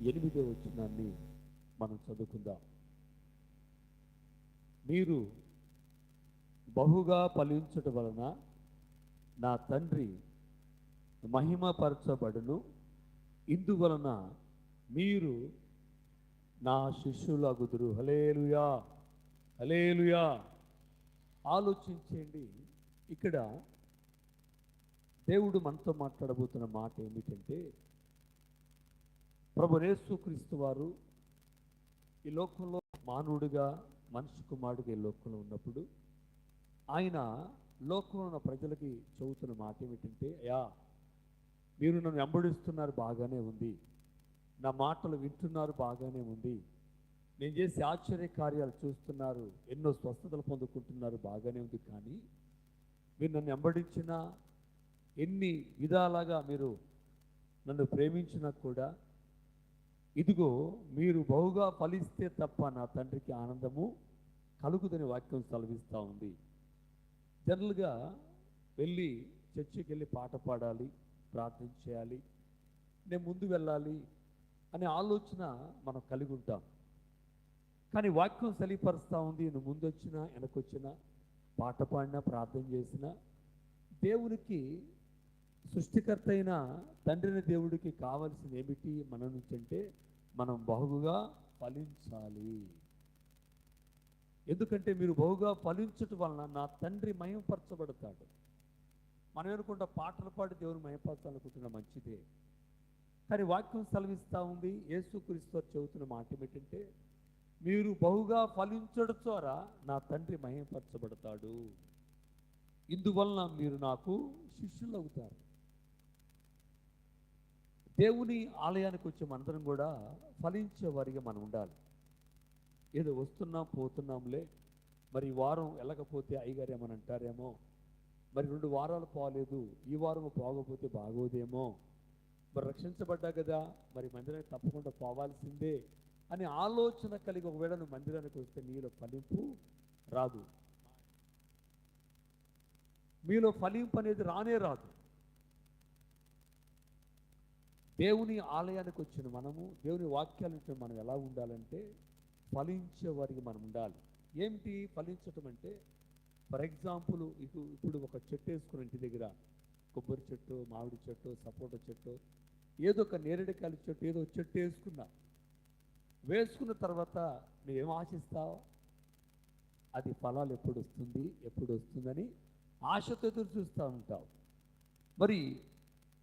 ఎనిమిదో వచ్చినాన్ని మనం చదువుకుందాం. మీరు బహుగా ఫలించుట వలన నా తండ్రి మహిమపరచబడును. ఇందువలన మీరు నా శిష్యులగుదురు. హలేలుయా హలేలుయా ఆలోచించండి ఇక్కడ దేవుడు మనతో మాట్లాడబోతున్న మాట ఏమిటంటే ప్రభు యేసుక్రీస్తు వారు ఈ లోకంలో మానవుడిగా మనిషి కుమారుడిగా ఈ లోకంలో ఉన్నప్పుడు ఆయన లోకంలో ఉన్న ప్రజలకి చెబుతున్న మాట ఏమిటంటే యా మీరు నన్ను వెంబడిస్తున్నారు బాగానే ఉంది. నా మాటలు వింటున్నారు బాగానే ఉంది. నేను చేసే ఆశ్చర్య కార్యాలు చూస్తున్నారు. ఎన్నో స్వస్థతలు పొందుకుంటున్నారు బాగానే ఉంది. కానీ మీరు నన్ను వెంబడించినా ఎన్ని విధాలుగా మీరు నన్ను ప్రేమించినా కూడా ఇదిగో మీరు బహుగా ఫలిస్తే తప్ప నా తండ్రికి ఆనందము కలుగుదని వాక్యం సెలవిస్తూ ఉంది. జనరల్గా వెళ్ళి చర్చికి వెళ్ళి పాట పాడాలి ప్రార్థన చేయాలి నేను ముందు వెళ్ళాలి అనే ఆలోచన మనం కలిగి ఉంటాం. కానీ వాక్యం సెలిపరుస్తూ ఉంది నువ్వు ముందు వచ్చినా వెనకొచ్చినా పాట పాడినా ప్రార్థన చేసినా దేవునికి సృష్టికర్త అయిన తండ్రిని దేవుడికి కావలసింది ఏమిటి మన నుంచి అంటే మనం బహుగా ఫలించాలి. ఎందుకంటే మీరు బహుగా ఫలించటం వలన నా తండ్రి మయంపరచబడతాడు మనం అనుకుంటా పాటలు పాడి దేవుని మయంపరచాలనుకుంటున్న మంచిదే. కానీ వాక్యం సెలవిస్తూ ఉంది. యేసుక్రీస్తు వారు చెబుతున్న మాట ఏమిటంటే మీరు బహుగా ఫలించడం ద్వారా నా తండ్రి మయంపరచబడతాడు ఇందువలన మీరు నాకు శిష్యులు అవుతారు దేవుని ఆలయానికి వచ్చే మనందరం కూడా ఫలించే వారిగా మనం ఉండాలి. ఏదో వస్తున్నాం పోతున్నాంలే. మరి వారం వెళ్ళకపోతే అయ్యగారు ఏమని అంటారేమో. మరి రెండు వారాలు పోలేదు ఈ వారం పోకపోతే బాగోదేమో. మరి రక్షించబడ్డా కదా మరి మందిరానికి తప్పకుండా పోవాల్సిందే అని ఆలోచన కలిగి ఒకవేళ నువ్వు మందిరానికి వస్తే నీలో ఫలింపు రాదు. మీలో ఫలింపు అనేది రానే రాదు. దేవుని ఆలయానికి వచ్చిన మనము దేవుని వాక్యాలు వింటున్న మనం ఎలా ఉండాలంటే ఫలించే వారికి మనం ఉండాలి. ఏమిటి ఫలించటం అంటే ఫర్ ఎగ్జాంపుల్ ఇటు ఇప్పుడు ఒక చెట్టు వేసుకుని ఇంటి దగ్గర కొబ్బరి చెట్టు మామిడి చెట్టు సపోటా చెట్టు ఏదో ఒక నేరేడుకాయల చెట్టు ఏదో చెట్టు వేసుకున్నా వేసుకున్న తర్వాత నువ్వేం ఆశిస్తావు? అది ఫలాలు ఎప్పుడు వస్తుంది ఎప్పుడు వస్తుందని ఆశతో ఎదురు చూస్తూ ఉంటావు. మరి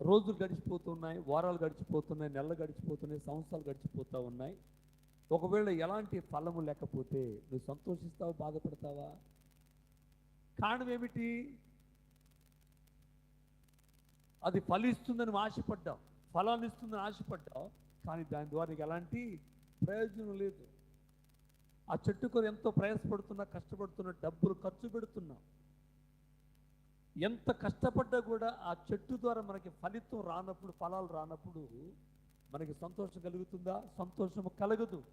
రోజులు గడిచిపోతున్నాయి వారాలు గడిచిపోతున్నాయి నెలలు గడిచిపోతున్నాయి సంవత్సరాలు గడిచిపోతూ ఉన్నాయి. ఒకవేళ ఎలాంటి ఫలము లేకపోతే నువ్వు సంతోషిస్తావు బాధపడతావా? కారణం ఏమిటి? అది ఫలిస్తుందని ఆశపడ్డావు ఫలాన్ని ఇస్తుందని ఆశపడ్డావు కానీ దాని ద్వారా నీకు ఎలాంటి ప్రయోజనం లేదు. ఆ చెట్టు ఎంతో ప్రయాసపడుతున్నా కష్టపడుతున్నా డబ్బులు ఖర్చు పెడుతున్నావు ఎంత కష్టపడ్డా కూడా ఆ చెట్టు ద్వారా మనకి ఫలితం రానప్పుడు ఫలాలు రానప్పుడు మనకి సంతోషం కలుగుతుందా? సంతోషం కలగదు.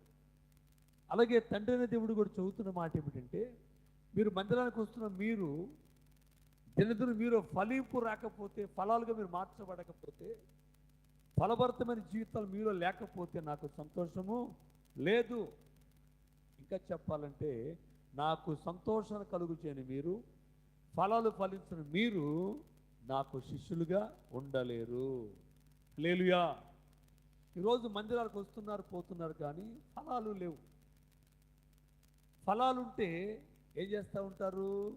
అలాగే తండ్రి అనే దేవుడు కూడా చదువుతున్న మాట ఏమిటంటే మీరు మందిరానికి వస్తున్న మీరు దినదిన మీరు ఫలింపు రాకపోతే ఫలాలుగా మీరు మార్చబడకపోతే ఫలభరితమైన జీవితాలు మీలో లేకపోతే నాకు సంతోషము లేదు. ఇంకా చెప్పాలంటే నాకు సంతోషాన్ని కలుగు చేయని మీరు ఫలాలు ఫలించిన మీరు నాకు శిష్యులుగా ఉండలేరు. లేలుయా ఈరోజు మందిరాలకు వస్తున్నారు పోతున్నారు కానీ ఫలాలు లేవు. ఫలాలుంటే ఏం చేస్తూ ఉంటారు?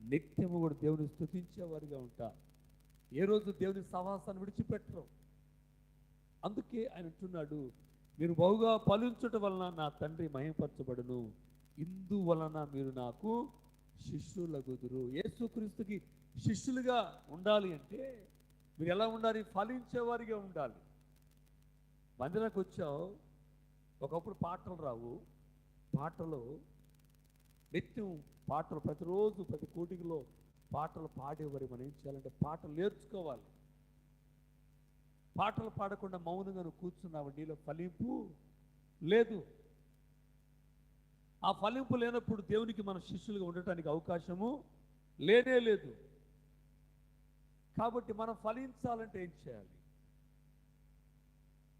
నిత్యము కూడా దేవుని స్తుతించేవారిగా ఉంటారు. ఏ రోజు దేవుని సహవాసాన్ని విడిచిపెట్టరు. అందుకే ఆయన అంటున్నాడు మీరు బహుగా ఫలించటం వలన నా తండ్రి మహిమపరచబడును ఇందువలన మీరు నాకు శిష్యుల కుదురు యేసుక్రీస్తుకి శిష్యులుగా ఉండాలి అంటే మీరు ఎలా ఉండాలి? ఫలించేవారిగా ఉండాలి. మందిరానికి వచ్చావు ఒకప్పుడు పాటలు రావు. పాటలు నిత్యం పాటలు ప్రతిరోజు ప్రతి కోటికలో పాటలు పాడేవారు. మనం ఏం చేయాలంటే పాటలు నేర్చుకోవాలి. పాటలు పాడకుండా మౌనంగా కూర్చున్నావు. నీలో ఫలింపు లేదు. ఆ ఫలింపు లేనప్పుడు దేవునికి మన శిష్యులుగా ఉండటానికి అవకాశము లేనే లేదు. కాబట్టి మనం ఫలించాలంటే ఏం చేయాలి?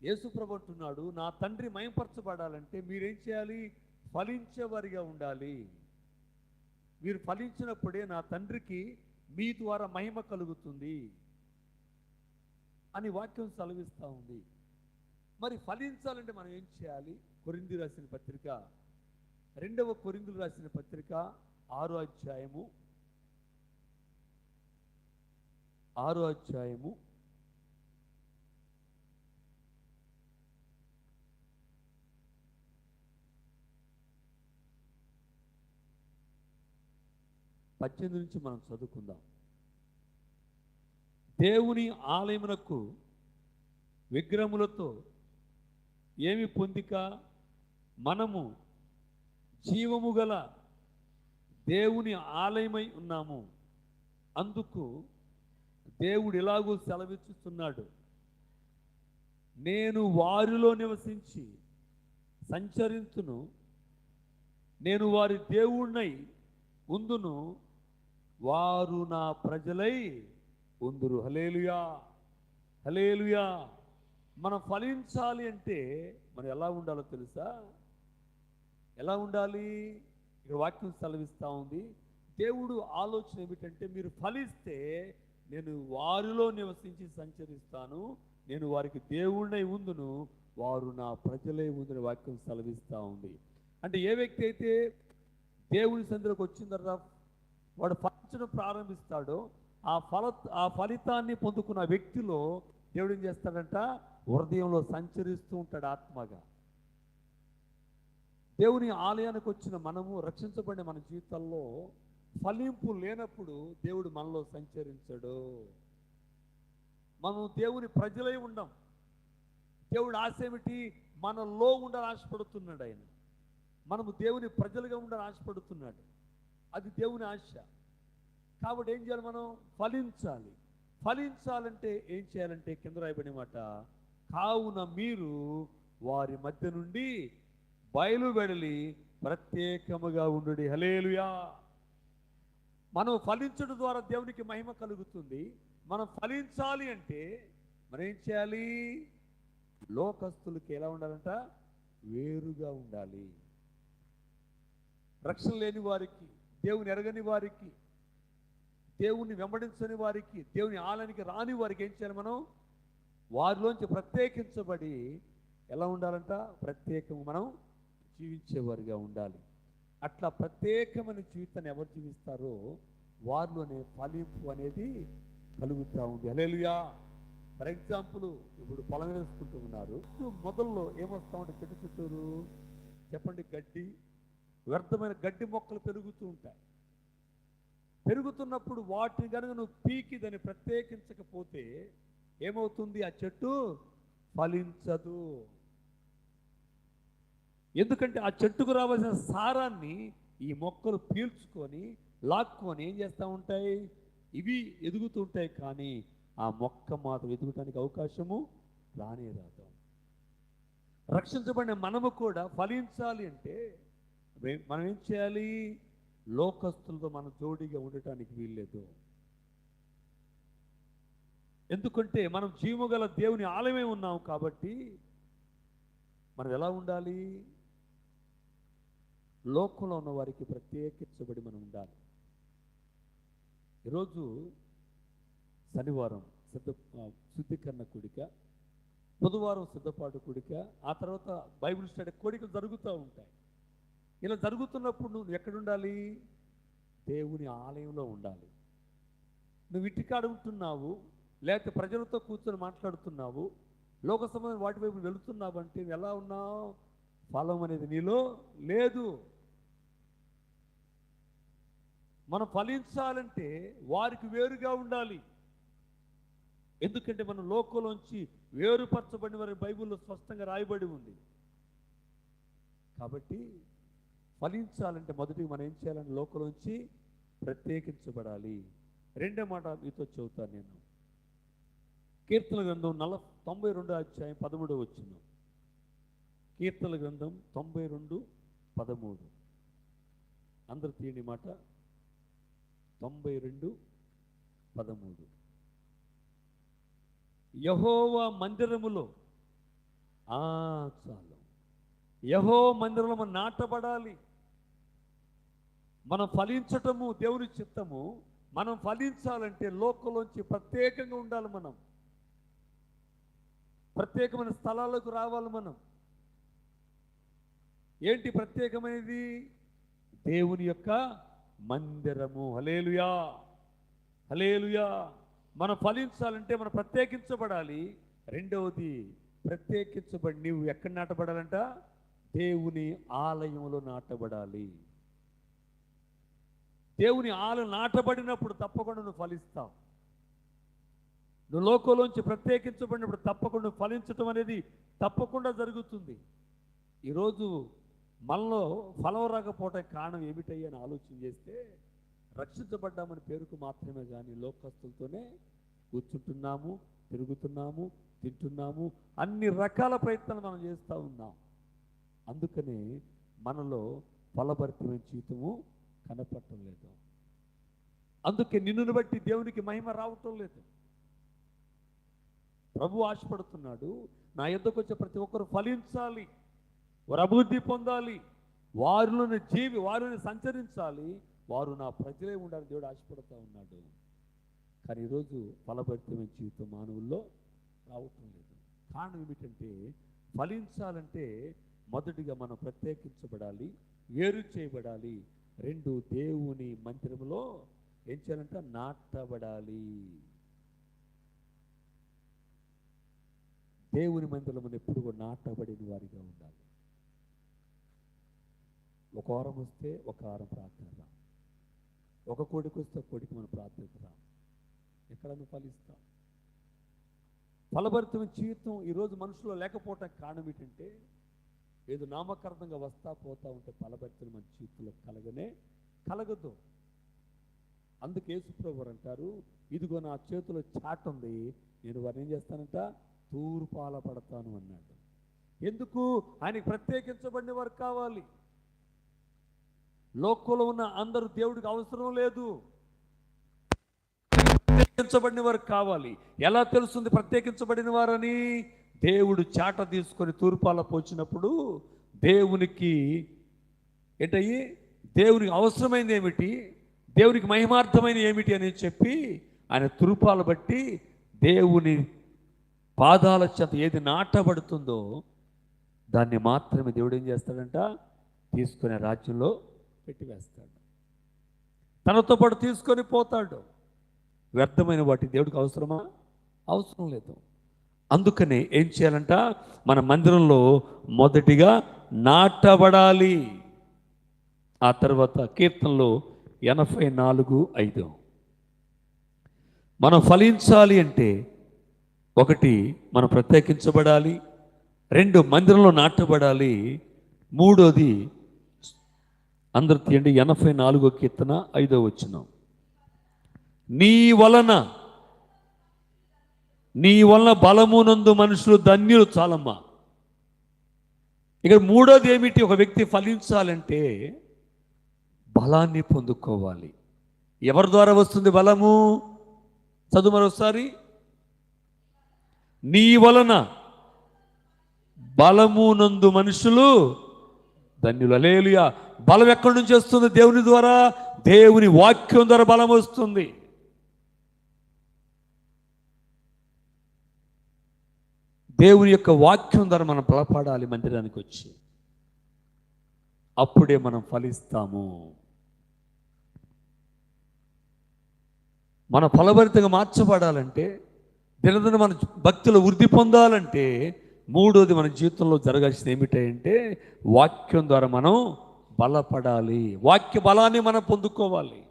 యేసుప్రభు అంటున్నాడు నా తండ్రి మయంపరచబడాలంటే మీరేం చేయాలి? ఫలించేవారిగా ఉండాలి. మీరు ఫలించినప్పుడే నా తండ్రికి మీ ద్వారా మహిమ కలుగుతుంది అని వాక్యం సెలవిస్తూ ఉంది. మరి ఫలించాలంటే మనం ఏం చేయాలి? కొరింది రాసిన పత్రిక రెండవ కొరింగులు రాసిన పత్రిక ఆరో అధ్యాయము. ఆరో అధ్యాయము. పద్దెనిమిది నుంచి మనం చదువుకుందాం. దేవుని ఆలయమునకు విగ్రహములతో ఏమి పొందిక? మనము జీవము గల దేవుని ఆలయమై ఉన్నాము. అందుకు దేవుడు ఇలాగూ సెలవిచ్చుతున్నాడు నేను వారిలో నివసించి సంచరించును. నేను వారి దేవుణ్ణై ఉందును. వారు నా ప్రజలై ఉందురు. హలేలుయా హలేలుయా మనం ఫలించాలి అంటే మనం ఎలా ఉండాలో తెలుసా? ఎలా ఉండాలి? ఇక్కడ వాక్యం సెలవిస్తూ ఉంది. దేవుడు ఆలోచన ఏమిటంటే మీరు ఫలిస్తే నేను వారిలో నివసించి సంచరిస్తాను. నేను వారికి దేవుడినై ఉందును. వారు నా ప్రజలే ఉందని వాక్యం సెలవిస్తూ ఉంది. అంటే ఏ వ్యక్తి అయితే దేవుని సందులోకి వచ్చిన తర్వాత వాడు ఫలించడం ప్రారంభిస్తాడో ఆ ఫల ఆ ఫలితాన్ని పొందుకున్న వ్యక్తిలో దేవుడు ఏం చేస్తాడంట? హృదయంలో సంచరిస్తూ ఉంటాడు ఆత్మగా. దేవుని ఆలయానికి వచ్చిన మనము రక్షించబడిన మన జీవితాల్లో ఫలింపు లేనప్పుడు దేవుడు మనలో సంచరించడు. మనం దేవుని ప్రజలై ఉండం. దేవుడు ఆశ ఏమిటి? మనలో ఉండాలని ఆశపడుతున్నాడు ఆయన. మనము దేవుని ప్రజలుగా ఉండాలని ఆశపడుతున్నాడు. అది దేవుని ఆశ. కాబట్టి ఏం చేయాలి మనం? ఫలించాలి. ఫలించాలంటే ఏం చేయాలంటే కింద రాయబడి మాట కావున మీరు వారి మధ్య నుండి బయలువెడలి ప్రత్యేకముగా ఉండు హలేలుయా మనం ఫలించడం ద్వారా దేవునికి మహిమ కలుగుతుంది. మనం ఫలించాలి అంటే మనం ఏం చేయాలి? లోకస్తులకి ఎలా ఉండాలంట? వేరుగా ఉండాలి. రక్షణ లేని వారికి దేవుని ఎరగని వారికి దేవుని వెంబడించని వారికి దేవుని ఆలయానికి రాని వారికి ఏం చేయాలి మనం? వారిలోంచి ప్రత్యేకించబడి ఎలా ఉండాలంట? ప్రత్యేకం మనం జీవించేవారిగా ఉండాలి. అట్లా ప్రత్యేకమైన జీవితాన్ని ఎవరు జీవిస్తారో వారిలోనే ఫలింపు అనేది కలుగుతూ ఉంది. అలేలుయా ఫర్ ఎగ్జాంపుల్ ఇప్పుడు పొలం వేసుకుంటూ ఉన్నారు. మొదల్లో ఏమొస్తా ఉంటే చెట్టు చుట్టూరు? చెప్పండి గడ్డి. వ్యర్థమైన గడ్డి మొక్కలు పెరుగుతూ ఉంటాయి. పెరుగుతున్నప్పుడు వాటిని కనుక నువ్వు పీకి దాన్ని ప్రత్యేకించకపోతే ఏమవుతుంది? ఆ చెట్టు ఫలించదు. ఎందుకంటే ఆ చెట్టుకు రావాల్సిన సారాన్ని ఈ మొక్కలు పీల్చుకొని లాక్కొని ఏం చేస్తూ ఉంటాయి? ఇవి ఎదుగుతూ ఉంటాయి కానీ ఆ మొక్క మాత్రం ఎదుగుటానికి అవకాశము రానే రాదు. రక్షించబడిన మనము కూడా ఫలించాలి అంటే మనం ఏం చేయాలి? లోకస్తులతో మన జోడిగా ఉండటానికి వీల్లేదు. ఎందుకంటే మనం జీవగల దేవుని ఆలయమే ఉన్నాం కాబట్టి మనం ఎలా ఉండాలి? లోకంలో ఉన్న వారికి ప్రత్యేకించబడి మనం ఉండాలి. ఈరోజు శనివారం సిద్ధ శుద్ధీకరణ కూడిక బుధవారం సిద్ధపాటు కూడిక ఆ తర్వాత బైబిల్ స్టడీ కోడికలు జరుగుతూ ఉంటాయి. ఇలా జరుగుతున్నప్పుడు నువ్వు ఎక్కడ ఉండాలి? దేవుని ఆలయంలో ఉండాలి. నువ్వు ఇంటికాడ ఉంటున్నావు లేకపోతే ప్రజలతో కూర్చొని మాట్లాడుతున్నావు లోక సంబంధం వాటి వైపు వెళుతున్నావు అంటే ఎలా ఉన్నావు? ఫలం అనేది నీలో లేదు. మనం ఫలించాలంటే వారికి వేరుగా ఉండాలి. ఎందుకంటే మనం లోకంలోంచి వేరుపరచబడిన వారి బైబిల్లో స్పష్టంగా రాయబడి ఉంది. కాబట్టి ఫలించాలంటే మొదటిగా మనం ఏం చేయాలంటే లోకంలోంచి ప్రత్యేకించబడాలి. రెండో మాట మీతో చెబుతాను నేను. కీర్తన గ్రంథం నల తొంభై రెండు అధ్యాయం పదమూడు వచ్చినాం కీర్తన గ్రంథం తొంభై రెండు పదమూడు. అందరు తీయండి మాట. తొంభై రెండు పదమూడు. యహోవా మందిరములో ఆ చాలు. యహో మందిరంలో మనం నాటబడాలి. మనం ఫలించటము దేవుని చిత్తము. మనం ఫలించాలంటే లోకంలోంచి ప్రత్యేకంగా ఉండాలి మనం. ప్రత్యేకమైన స్థలాలకు రావాలి మనం. ఏంటి ప్రత్యేకమైనది? దేవుని యొక్క మందిరము. హలేలుయా హలేలుయా మనం ఫలించాలంటే మనం ప్రత్యేకించబడాలి. రెండవది ప్రత్యేకించబడి నీవు ఎక్కడ నాటబడాలంట? దేవుని ఆలయంలో నాటబడాలి. దేవుని ఆలయం నాటబడినప్పుడు తప్పకుండా నువ్వు ఫలిస్తావు. నువ్వు లోకంలోంచి ప్రత్యేకించబడినప్పుడు తప్పకుండా ఫలించటం అనేది తప్పకుండా జరుగుతుంది. ఈరోజు మనలో ఫలం రాకపోవటం కారణం ఏమిటయ్యని ఆలోచన చేస్తే రక్షించబడ్డామని పేరుకు మాత్రమే కానీ లోకస్తులతోనే కూర్చుంటున్నాము తిరుగుతున్నాము తింటున్నాము అన్ని రకాల ప్రయత్నాలు మనం చేస్తూ ఉన్నాం. అందుకనే మనలో ఫలభరితమైన జీవితము కనపడటం లేదు. అందుకే నిన్నును బట్టి దేవునికి మహిమ రావటం లేదు. ప్రభు ఆశపడుతున్నాడు నా ఎద్దకు వచ్చే ప్రతి ఒక్కరు ఫలించాలి. వారు అభివృద్ధి పొందాలి. వారిలోని జీవి వారిని సంచరించాలి. వారు నా ప్రజలే ఉండాలని దేవుడు ఆశపడుతూ ఉన్నాడు. కానీ ఈరోజు ఫలభరితమైన జీవితం మానవుల్లో రావటం లేదు. కారణం ఏమిటంటే ఫలించాలంటే మొదటిగా మనం ప్రత్యేకించబడాలి వేరు చేయబడాలి. రెండు దేవుని మందిరంలో ఏం చేయాలంటే? నాటబడాలి. దేవుని మందిరం ఎప్పుడు కూడా నాటబడిన వారిగా ఉండాలి. ఒక వారం వస్తే ఒక వారం ప్రార్థన రా. ఒక కోడికి వస్తే కోడికి మనం ప్రార్థనకు రా. ఎక్కడ నువ్వు ఫలిస్తావు ఫలభరితమైన జీవితం ఈరోజు మనుషుల్లో లేకపోవటానికి కారణం ఏంటంటే ఏదో నామకరణంగా వస్తా పోతా ఉంటే ఫలభరితమైన మన జీవితంలో కలగనే కలగదు. అందుకే యేసుప్రభువారు అంటారు ఇదిగో నా చేతిలో చాట్ ఉంది నేను వారిని ఏం చేస్తానంట? తూర్పాల పడతాను అన్నాడు. ఎందుకు? ఆయనకి ప్రత్యేకించబడిన వారు కావాలి. లోకంలో ఉన్న అందరూ దేవుడికి అవసరం లేదు. ప్రత్యేకించబడిన వారు కావాలి. ఎలా తెలుస్తుంది ప్రత్యేకించబడిన వారని దేవుడు చాట తీసుకొని తూర్పాల పోచినప్పుడు దేవునికి ఏంటయ్యి? దేవునికి అవసరమైనది ఏమిటి? దేవునికి మహిమార్థమైన ఏమిటి అని చెప్పి ఆయన తూర్పాలు బట్టి దేవుని పాదాల చేత ఏది నాటబడుతుందో దాన్ని మాత్రమే దేవుడు ఏం చేస్తాడంట? తీసుకునే రాజ్యంలో పెట్టివేస్తాడు తనతో పాటు తీసుకొని పోతాడు. వ్యర్థమైన వాటి దేవుడికి అవసరమా? అవసరం లేదు. అందుకనే ఏం చేయాలంట? మన మందిరంలో మొదటిగా నాటబడాలి. ఆ తర్వాత కీర్తనలో ఎనభై నాలుగు ఐదు. మనం ఫలించాలి అంటే ఒకటి మనం ప్రత్యేకించబడాలి. రెండు మందిరంలో నాటబడాలి. మూడోది అందరు తీయండి. ఎనభై నాలుగో కీర్తన ఐదో వచ్చినాం నీ వలన నీ వలన బలమునందు మనుషులు ధన్యులు చాలమ్మా. ఇక్కడ మూడోది ఏమిటి? ఒక వ్యక్తి ఫలించాలంటే బలాన్ని పొందుకోవాలి. ఎవరి ద్వారా వస్తుంది బలము? చదువు మరోసారి. నీ వలన బలమునందు మనుషులు ధన్యులు. అలేలుయ బలం ఎక్కడి నుంచి వస్తుంది? దేవుని ద్వారా. దేవుని వాక్యం ద్వారా బలం వస్తుంది. దేవుని యొక్క వాక్యం ద్వారా మనం బలపడాలి మందిరానికి వచ్చి. అప్పుడే మనం ఫలిస్తాము. మన ఫలభరితంగా మార్చబడాలంటే దినదిన మన భక్తులు వృద్ధి పొందాలంటే మూడోది మన జీవితంలో జరగాల్సింది ఏమిటంటే వాక్యం ద్వారా మనం బలపడాలి. వాక్య బలాన్ని మనం పొందుకోవాలి.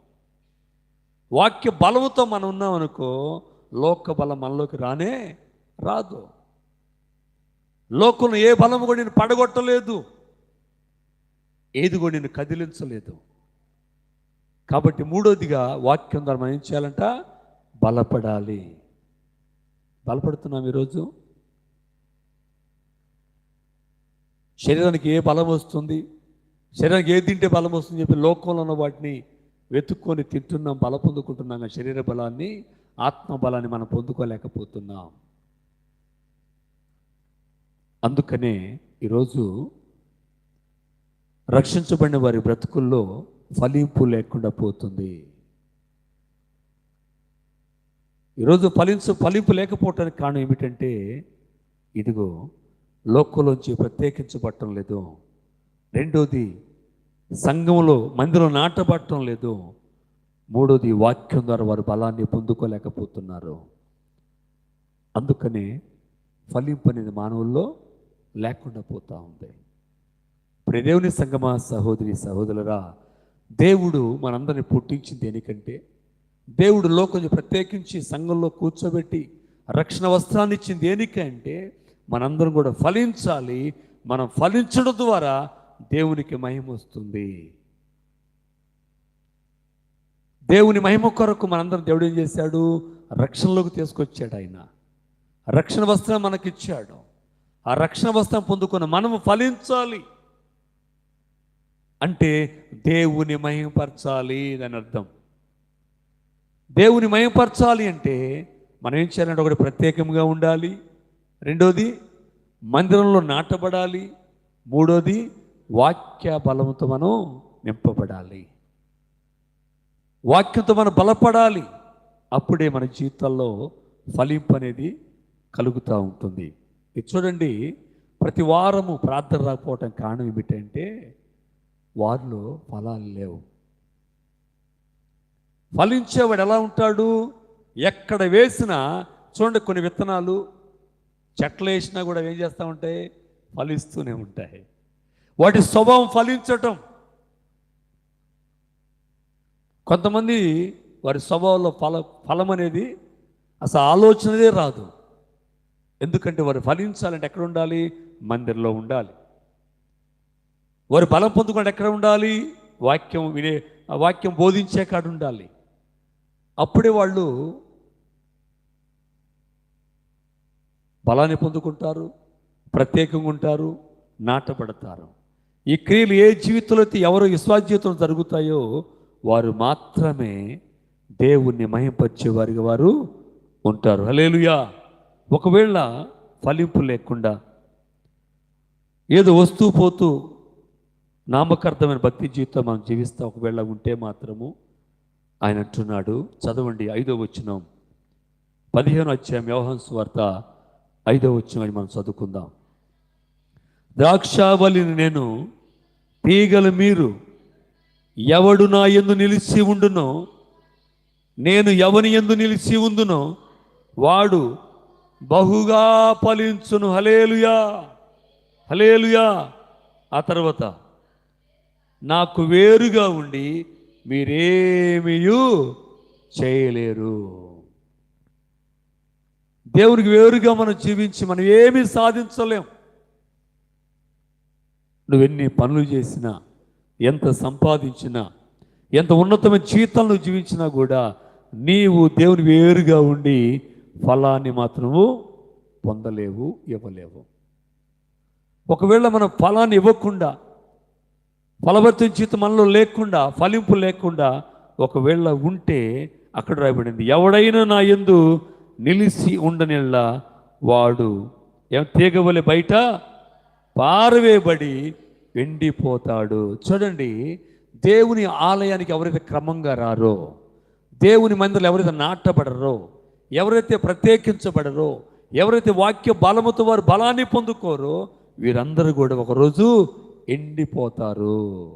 వాక్య బలముతో మనం ఉన్నామనుకో లోక బలం మనలోకి రానే రాదు. లోకంలో ఏ బలము కూడా నేను పడగొట్టలేదు. ఏది కూడా నేను కదిలించలేదు. కాబట్టి మూడోదిగా వాక్యం ద్వారా మనం ఏం చేయాలంట? బలపడాలి. బలపడుతున్నాం ఈరోజు? శరీరానికి ఏ బలం వస్తుంది? శరీరానికి ఏ తింటే బలం వస్తుంది చెప్పి లోకంలో ఉన్న వాటిని వెతుక్కొని తింటున్నాం బలం పొందుకుంటున్నాం శరీర బలాన్ని ఆత్మ బలాన్ని మనం పొందుకోలేకపోతున్నాం. అందుకనే ఈరోజు రక్షించబడిన వారి బ్రతుకుల్లో ఫలింపు లేకుండా పోతుంది. ఈరోజు ఫలించు ఫలింపు లేకపోవటానికి కారణం ఏమిటంటే ఇదిగో లోకంలోంచి ప్రత్యేకించబట్టం లేదు. రెండోది సంఘంలో మందిరం నాటబడటం లేదు. మూడోది వాక్యం ద్వారా వారు బలాన్ని పొందుకోలేకపోతున్నారు. అందుకనే ఫలింపు అనేది మానవుల్లో లేకుండా పోతూ ఉంది. ఇప్పుడు దేవుని సహోదరి సహోదరురా దేవుడు మనందరిని పుట్టించింది దేనికంటే దేవుడు లోకం ప్రత్యేకించి సంఘంలో కూర్చోబెట్టి రక్షణ వస్త్రాన్ని ఇచ్చింది దేనికంటే మనందరం కూడా ఫలించాలి. మనం ఫలించడం ద్వారా దేవునికి మహిమ వస్తుంది. దేవుని మహిమ కొరకు మనందరం దేవుడు ఏం చేశాడు? రక్షణలోకి తీసుకొచ్చాడు ఆయన. రక్షణ వస్త్రం మనకిచ్చాడు. ఆ రక్షణ వస్త్రం పొందుకున్న మనము ఫలించాలి. అంటే దేవుని మహిమపరచాలి అని అర్థం. దేవుని మహిమపరచాలి అంటే మనం ఏం చేయాలంటే ఒకటి ప్రత్యేకంగా ఉండాలి. రెండోది మందిరంలో నాటబడాలి. మూడోది వాక్య బలంతో మనం నింపబడాలి. వాక్యంతో మనం బలపడాలి. అప్పుడే మన జీవితాల్లో ఫలింపు అనేది కలుగుతూ ఉంటుంది. ఇది చూడండి ప్రతి వారము ప్రార్థన రాకపోవటం కారణం ఏమిటంటే వారిలో ఫలాలు లేవు. ఫలించేవాడు ఎలా ఉంటాడు? ఎక్కడ వేసినా చూడండి కొన్ని విత్తనాలు చెట్లు వేసినా కూడా ఏం చేస్తూ ఉంటాయి? ఫలిస్తూనే ఉంటాయి. వాటి స్వభావం ఫలించటం. కొంతమంది వారి స్వభావంలో ఫల ఫలం అనేది అసలు ఆలోచనదే రాదు. ఎందుకంటే వారు ఫలించాలంటే ఎక్కడ ఉండాలి? మందిరంలో ఉండాలి. వారు బలం పొందుకుంటే ఎక్కడ ఉండాలి? వాక్యం వినే వాక్యం బోధించే కాడ ఉండాలి. అప్పుడే వాళ్ళు బలాన్ని పొందుకుంటారు ప్రత్యేకంగా ఉంటారు నాటపడతారు ఈ క్రియలు ఏ జీవితంలో అయితే ఎవరు విశ్వాస జీవితంలో జరుగుతాయో వారు మాత్రమే దేవుణ్ణి మహింపరిచేవారిగా వారు ఉంటారు. హలేలుయా ఒకవేళ ఫలింపు లేకుండా ఏదో వస్తూ పోతూ నామకార్థమైన భక్తి జీవితం మనం జీవిస్తా ఒకవేళ ఉంటే మాత్రము ఆయన అంటున్నాడు. చదవండి ఐదో వచ్చినాం పదిహేను వచ్చాం వ్యవహాన్ వార్త ఐదో వచ్చిన మనం చదువుకుందాం. ద్రాక్షావళిని నేను తీగలు మీరు ఎవడు నా ఎందు నిలిచి ఉండునో నేను ఎవని ఎందు నిలిచి ఉందునో వాడు బహుగా ఫలించును. హలేలుయా హలేలుయా ఆ తర్వాత నాకు వేరుగా ఉండి మీరేమియూ చేయలేరు. దేవునికి వేరుగా మనం జీవించి మనం ఏమీ సాధించలేం. నువ్వెన్ని పనులు చేసినా ఎంత సంపాదించినా ఎంత ఉన్నతమైన జీవితాలను జీవించినా కూడా నీవు దేవుని వేరుగా ఉండి ఫలాన్ని మాత్రము పొందలేవు ఇవ్వలేవు. ఒకవేళ మనం ఫలాన్ని ఇవ్వకుండా ఫలవర్తం జీతం మనలో లేకుండా ఫలింపు లేకుండా ఒకవేళ ఉంటే అక్కడ రాయబడింది ఎవడైనా నా ఎందు నిలిచి ఉండనిళ్ళ వాడు. ఏం తీగవలే బయట? పారవేయబడి ఎండిపోతాడు. చూడండి దేవుని ఆలయానికి ఎవరైతే క్రమంగా రారో దేవుని మందిలో ఎవరైతే నాటబడరో ఎవరైతే ప్రత్యేకించబడరో ఎవరైతే వాక్య బలముతో వారు బలాన్ని పొందుకోరో వీరందరూ కూడా ఒకరోజు ఎండిపోతారు.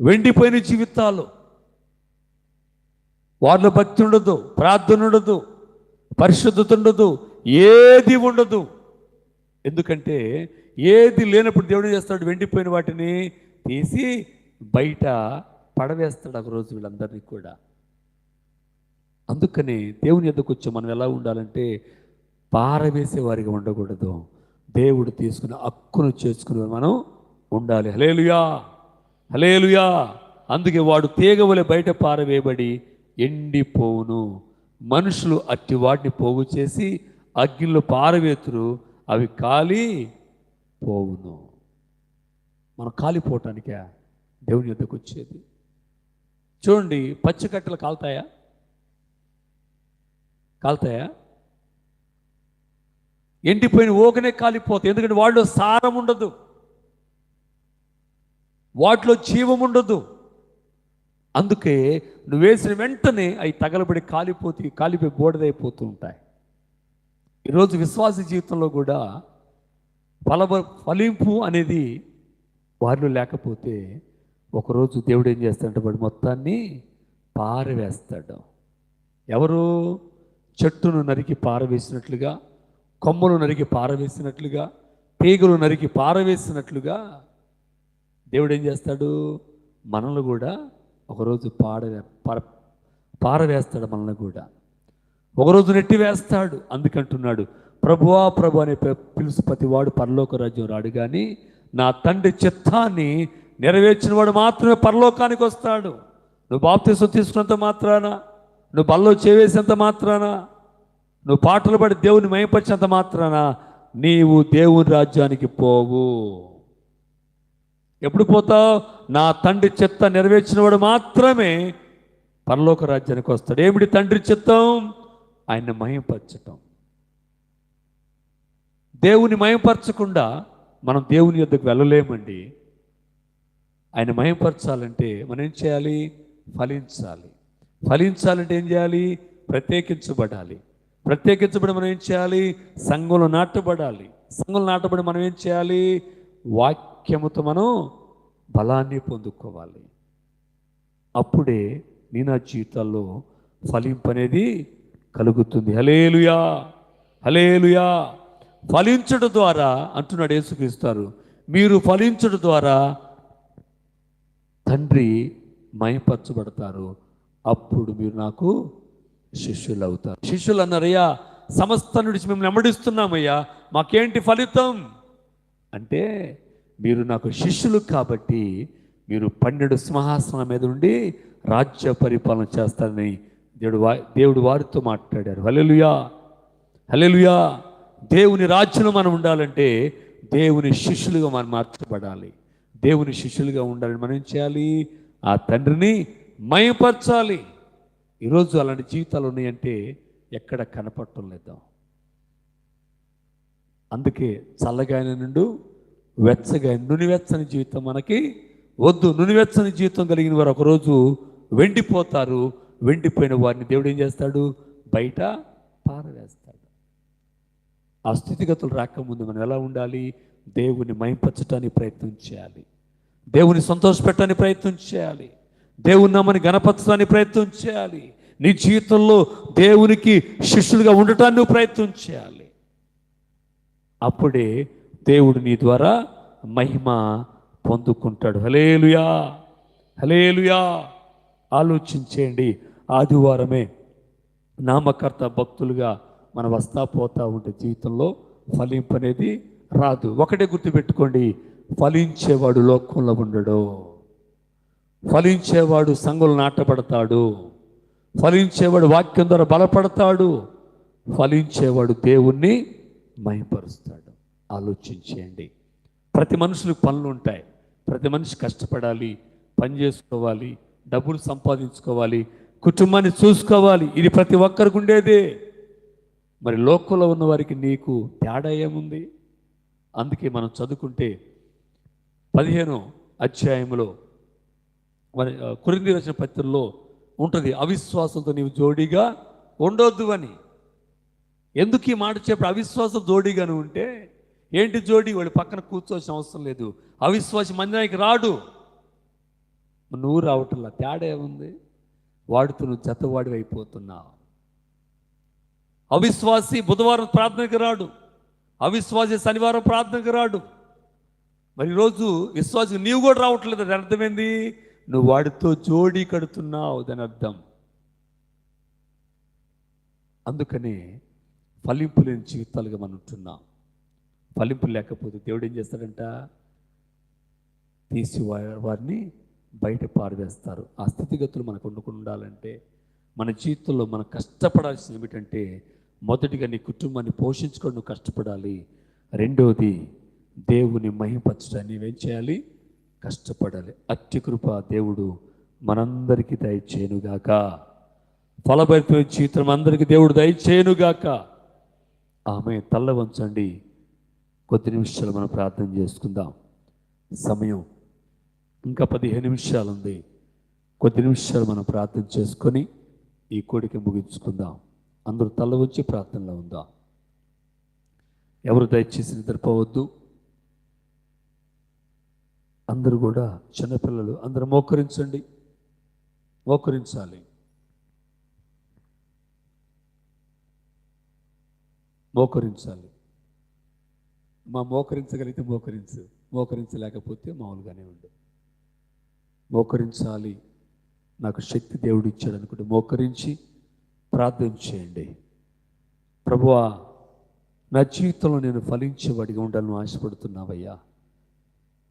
వెండిపోయిన జీవితాలు వారిలో భక్తి ఉండదు ప్రార్థన ఉండదు పరిశుద్ధత ఉండదు ఏది ఉండదు. ఎందుకంటే ఏది లేనప్పుడు దేవుడు చేస్తాడు? వెండిపోయిన వాటిని తీసి బయట పడవేస్తాడు ఒక రోజు వీళ్ళందరినీ కూడా. అందుకని దేవుని ఎద్దకు వచ్చి మనం ఎలా ఉండాలంటే పారవేసే వారిగా ఉండకూడదు. దేవుడు తీసుకుని హక్కును చేసుకుని మనం ఉండాలి. హలేలుయా హలేలుయా అందుకే వాడు తీగవలే బయట పారవేయబడి ఎండిపోవును. మనుషులు అట్టి వాటిని పోగు చేసి అగ్నిలో పారవేతురు అవి కాలి పోవును. మనం కాలిపోవటానికే? దేవుని యొద్దకు వచ్చేది. చూడండి పచ్చికట్టలు కాలుతాయా? కాలుతాయా? ఎండిపోయిన ఓకనే కాలిపోతాయి. ఎందుకంటే వాళ్ళు సారం ఉండదు. వాటిలో జీవం ఉండదు. అందుకే నువ్వు వేసిన వెంటనే అవి తగలబడి కాలిపోతే కాలిపోయి బోడదైపోతూ ఉంటాయి ఈరోజు విశ్వాస జీవితంలో కూడా ఫల ఫలింపు అనేది వారిలో లేకపోతే ఒకరోజు దేవుడు ఏం చేస్తాడంటే వాడు మొత్తాన్ని పారవేస్తాడు. ఎవరు చెట్టును నరికి పారవేసినట్లుగా కొమ్మలు నరికి పారవేసినట్లుగా తీగలు నరికి పారవేసినట్లుగా దేవుడు ఏం చేస్తాడు? మనల్ని కూడా ఒకరోజు పాడవే పర పారవేస్తాడు మనల్ని కూడా. ఒకరోజు నెట్టి వేస్తాడు అందుకంటున్నాడు ప్రభువా ప్రభు అనే పిలుసు ప్రతివాడు పరలోక రాజ్యం రాడు కానీ నా తండ్రి చిత్తాన్ని నెరవేర్చిన వాడు మాత్రమే పరలోకానికి వస్తాడు. నువ్వు బాప్తీసం తీసుకున్నంత మాత్రాన నువ్వు బల్లో చేవేసేంత మాత్రాన నువ్వు పాటలు పడి దేవుని మయపరిచినంత మాత్రాన నీవు దేవుని రాజ్యానికి పోవు. ఎప్పుడు పోతావు? నా తండ్రి చిత్త నెరవేర్చినవాడు మాత్రమే పరలోక రాజ్యానికి వస్తాడు. ఏమిటి తండ్రి చిత్తం? ఆయన మయంపరచటం దేవుని మయంపరచకుండా మనం దేవుని యొద్దకు వెళ్ళలేమండి. ఆయన మయంపరచాలంటే మనం ఏం చేయాలి? ఫలించాలి. ఫలించాలంటే ఏం చేయాలి? ప్రత్యేకించబడాలి. ప్రత్యేకించబడి మనం ఏం చేయాలి? సంఘంలో నాటబడాలి. సంఘంలో నాటబడి మనం ఏం చేయాలి? వాక్యముతో మనం బలాన్ని పొందుకోవాలి. అప్పుడే నీ నా జీవితాల్లో ఫలింపు అనేది కలుగుతుంది. హలేలుయా హలేలుయా ఫలించడం ద్వారా అంటున్నాడు యేసుక్రీస్తారు మీరు ఫలించడం ద్వారా తండ్రి మయపరచబడతారు. అప్పుడు మీరు నాకు శిష్యులు అవుతారు శిష్యులు అన్నారయ్యా సమస్త నుంచి మేము వెంబడిస్తున్నామయ్యా మాకేంటి ఫలితం? అంటే మీరు నాకు శిష్యులు కాబట్టి మీరు పన్నెండు సింహాసనం మీద ఉండి రాజ్య పరిపాలన చేస్తారని దేవుడు వా దేవుడు వారితో మాట్లాడారు. హలెలుయా హలెలుయా దేవుని రాజ్యంలో మనం ఉండాలంటే దేవుని శిష్యులుగా మనం మార్చబడాలి. దేవుని శిష్యులుగా ఉండాలని మనం చేయాలి? ఆ తండ్రిని మయపరచాలి. ఈరోజు అలాంటి జీవితాలు ఉన్నాయంటే ఎక్కడ కనపడటం లేదా. అందుకే చల్లగాయన నుండు వెచ్చగా నునివెచ్చని జీవితం మనకి వద్దు. నునివెచ్చని జీవితం కలిగిన వారు ఒకరోజు వెండిపోతారు. వెండిపోయిన వారిని దేవుడు ఏం చేస్తాడు? బయట పారవేస్తాడు. ఆ స్థితిగతులు రాకముందు మనం ఎలా ఉండాలి? దేవుని మైంపరచడానికి ప్రయత్నం చేయాలి. దేవుని సంతోషపెట్టడానికి ప్రయత్నం చేయాలి. దేవుని నామని గణపరచడానికి ప్రయత్నం చేయాలి. నీ జీవితంలో దేవునికి శిష్యులుగా ఉండటానికి ప్రయత్నం చేయాలి. అప్పుడే దేవుడు నీ ద్వారా మహిమ పొందుకుంటాడు. Hallelujah hallelujah ఆలోచించేయండి. ఆదివారమే నామకర్త భక్తులుగా మనం వస్తా పోతా ఉంటే జీవితంలో ఫలింపు అనేది రాదు. ఒకటే గుర్తుపెట్టుకోండి. ఫలించేవాడు లోకంలో ఉండడు. ఫలించేవాడు సంఘులు నాటబడతాడు. ఫలించేవాడు వాక్యం ద్వారా బలపడతాడు. ఫలించేవాడు దేవుణ్ణి మయపరుస్తాడు ఆలోచించేయండి. ప్రతి మనుషులకు పనులు ఉంటాయి. ప్రతి మనిషి కష్టపడాలి పని చేసుకోవాలి డబ్బులు సంపాదించుకోవాలి కుటుంబాన్ని చూసుకోవాలి. ఇది ప్రతి ఒక్కరికి ఉండేదే. మరి లోకంలో ఉన్న వారికి నీకు తేడా ఏముంది? అందుకే మనం చదువుకుంటే పదిహేను అధ్యాయంలో మరి కురింది రచన పత్రికలో ఉంటుంది అవిశ్వాసంతో నీవు జోడీగా ఉండొద్దు అని. ఎందుకు ఈ మాట చెప్పి అవిశ్వాసం జోడీగాను ఉంటే ఏంటి జోడీ? వాళ్ళు పక్కన కూర్చోవలసిన అవసరం లేదు. అవిశ్వాసి మందిరానికి రాడు. నువ్వు రావటంలా తేడా ఏముంది? వాడుతూ నువ్వు జతవాడి అయిపోతున్నావు. అవిశ్వాసి బుధవారం ప్రార్థనకి రాడు. అవిశ్వాసి శనివారం ప్రార్థనకి రాడు. మరి ఈరోజు విశ్వాసి నీవు కూడా రావట్లేదు. దాని అర్థమైంది నువ్వు వాడితో జోడీ కడుతున్నావు దాని అర్థం. అందుకనే ఫలింపు లేని జీవితాలుగా మనం ఉంటున్నాం. ఫలింపు లేకపోతే దేవుడు ఏం చేస్తాడంట? తీసి వారిని బయట పారవేస్తారు. ఆ స్థితిగతులు మనకు ఉండకుండా ఉండాలంటే మన జీవితంలో మనం కష్టపడాల్సింది ఏమిటంటే మొదటిగా నీ కుటుంబాన్ని పోషించుకొని నువ్వు కష్టపడాలి. రెండవది దేవుని మహిపరచడాన్ని నీవేం చేయాలి? కష్టపడాలి. అత్య కృప దేవుడు మనందరికీ దయచేయనుగాక. ఫలభరిత జీవితం అందరికీ దేవుడు దయచేయనుగాక. ఆమె తల్ల వంచండి కొద్ది నిమిషాలు మనం ప్రార్థన చేసుకుందాం. సమయం ఇంకా పదిహేను నిమిషాలు ఉంది కొద్ది నిమిషాలు మనం ప్రార్థన చేసుకొని ఈ కోడికి ముగించుకుందాం. అందరూ తల వచ్చి ప్రార్థనలో ఉందాం. ఎవరు దయచేసి నిద్రపోవద్దు. అందరూ కూడా చిన్నపిల్లలు అందరూ మోకరించండి. మోకరించాలి. మోకరించాలి. మా మోకరించగలిగితే మోకరించు. మోకరించలేకపోతే మామూలుగానే ఉండు. మోకరించాలి. నాకు శక్తి దేవుడు ఇచ్చాడు అనుకుంటే మోకరించి ప్రార్థన చేయండి. ప్రభువా నా జీవితంలో నేను ఫలించేవాడిగా ఉండాలని ఆశపడుతున్నావయ్యా.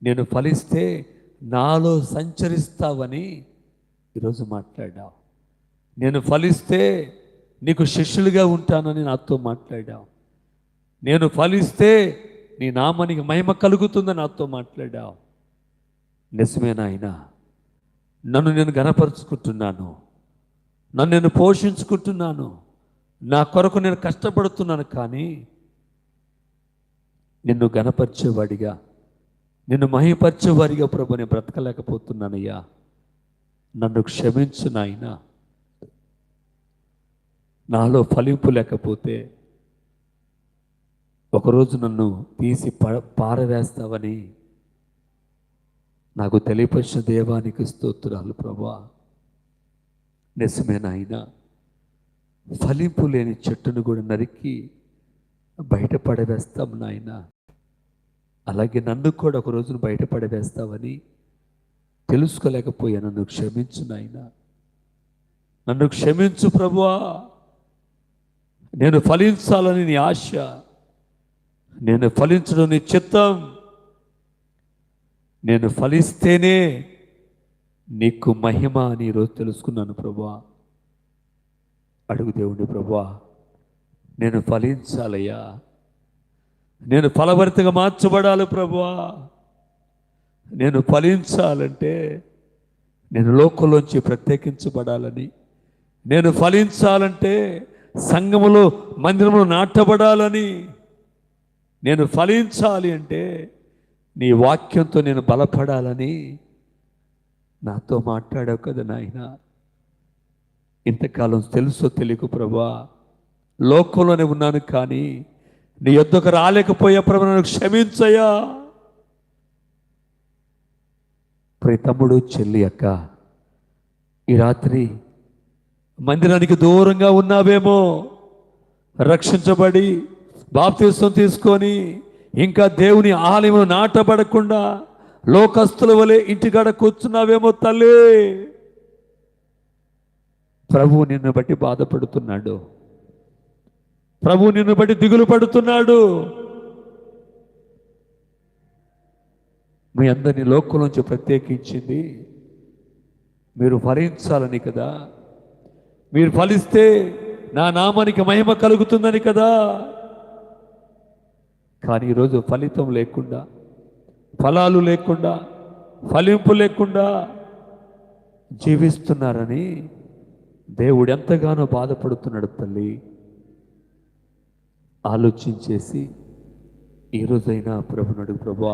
నేను ఫలిస్తే నాలో సంచరిస్తావని ఈరోజు మాట్లాడావు. నేను ఫలిస్తే నీకు శిష్యులుగా ఉంటానని నాతో మాట్లాడావు. నేను ఫలిస్తే నీ నామానికి మహిమ కలుగుతుందని నాతో మాట్లాడావు. నిజమే నాయనా. నన్ను నేను గనపరుచుకుంటున్నాను నన్ను నేను పోషించుకుంటున్నాను. నా కొరకు నేను కష్టపడుతున్నాను కానీ నిన్ను గనపరిచేవాడిగా నిన్ను మహిపరిచేవాడిగా ప్రభు నేను బ్రతకలేకపోతున్నానయ్యా. నన్ను క్షమించు నాయన. నాలో ఫలింపు లేకపోతే ఒకరోజు నన్ను తీసి ప పారవేస్తావని నాకు తెలియపరిచిన దేవానికి స్తోత్రాలు ప్రభా. నిజమే నాయన ఫలింపు లేని చెట్టును కూడా నరికి బయట పడవేస్తాం నాయన. అలాగే నన్ను కూడా ఒక రోజును బయట పడవేస్తావని తెలుసుకోలేకపోయా నన్ను క్షమించు నాయన. నన్ను క్షమించు ప్రభువా నేను ఫలించాలని నీ ఆశ. నేను ఫలించడం నీ చిత్తం నేను ఫలిస్తేనే నీకు మహిమ అని ఈరోజు తెలుసుకున్నాను ప్రభా అడుగు దేవుడి ప్రభా నేను ఫలించాలయ్యా. నేను ఫలభరితగా మార్చబడాలి ప్రభువా. నేను ఫలించాలంటే నేను లోకంలోంచి ప్రత్యేకించబడాలని. నేను ఫలించాలంటే సంఘములో మందిరంలో నాటబడాలని. నేను ఫలించాలి అంటే నీ వాక్యంతో నేను బలపడాలని నాతో మాట్లాడావు కదా నాయన. ఇంతకాలం తెలుసో తెలియకు ప్రభా. లోకంలోనే ఉన్నాను కానీ నీ యొద్దకు రాలేకపోయా ప్రభు నన్ను క్షమించయ్యా. ప్రియ తమ్ముడు చెల్లి అక్క ఈ రాత్రి మందిరానికి దూరంగా ఉన్నావేమో. రక్షించబడి బాప్తీసం తీసుకొని ఇంకా దేవుని ఆలయం నాటబడకుండా లోకస్తుల వలె ఇంటికాడ కూర్చున్నావేమో తల్లి. ప్రభు నిన్ను బట్టి బాధపడుతున్నాడు. ప్రభు నిన్ను బట్టి దిగులు పడుతున్నాడు. మీ అందరినీ లోకం నుంచి ప్రత్యేకించింది. మీరు ఫలించాలని కదా. మీరు ఫలిస్తే నా నామానికి మహిమ కలుగుతుందని కదా. కానీ ఈరోజు ఫలితం లేకుండా ఫలాలు లేకుండా ఫలింపు లేకుండా జీవిస్తున్నారని దేవుడు ఎంతగానో బాధపడుతున్నాడు తల్లి. ఆలోచించేసి ఈరోజైనా ప్రభునడు ప్రభా